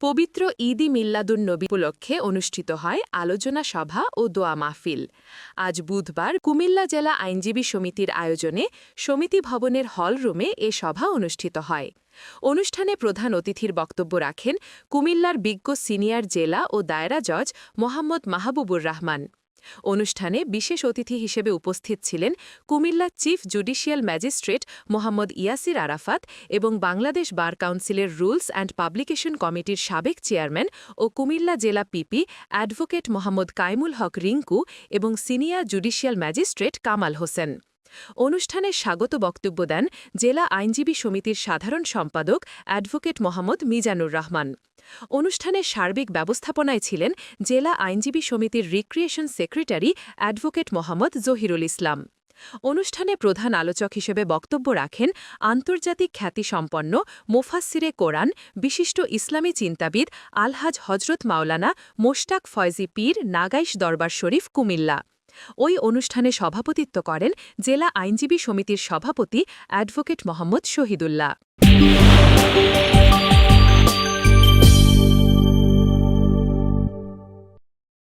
পবিত্র ঈদি মিল্লাদুন নবী উপলক্ষে অনুষ্ঠিত হয় আলোচনা সভা ও দোয়া মাহফিল। আজ বুধবার কুমিল্লা জেলা আইনজীবী সমিতির আয়োজনে সমিতি ভবনের হল রুমে এ সভা অনুষ্ঠিত হয়। অনুষ্ঠানে প্রধান অতিথির বক্তব্য রাখেন কুমিল্লার বিজ্ঞ সিনিয়র জেলা ও দায়রা জজ মোহাম্মদ মাহবুবুর রহমান। অনুষ্ঠানে বিশেষ অতিথি হিসেবে উপস্থিত ছিলেন Comilla chief judicial magistrate Mohammad Yasir Arafat এবং বাংলাদেশ বার কাউন্সিলের রুলস অ্যান্ড পাবলিকেশন কমিটির সাবেক চেয়ারম্যান ও কুমিল্লা জেলা পিপি অ্যাডভোকেট মোহাম্মদ কাইমুল হক রিঙ্কু এবং senior judicial magistrate Kamal Hossain. অনুষ্ঠানে স্বাগত বক্তব্য দেন জেলা আইনজীবী সমিতির সাধারণ সম্পাদক অ্যাডভোকেট মোহাম্মদ মিজানুর রহমান। অনুষ্ঠানে সার্বিক ব্যবস্থাপনায় ছিলেন জেলা আইনজীবী সমিতির recreation secretary advocate Mohammad Zahirul Islam. অনুষ্ঠানে প্রধান আলোচক হিসেবে বক্তব্য রাখেন আন্তর্জাতিক খ্যাতিসম্পন্ন মোফাস্সিরে কোরআন, বিশিষ্ট ইসলামী চিন্তাবিদ আলহাজ হজরত মাওলানা মোশতাক ফয়জি পীর নাগাইশ দরবার শরীফ, কুমিল্লা। ওই অনুষ্ঠানে সভাপতিত্ব করেন জেলা আইনজীবী সমিতির সভাপতি অ্যাডভোকেট মোহাম্মদ শহীদুল্লাহ।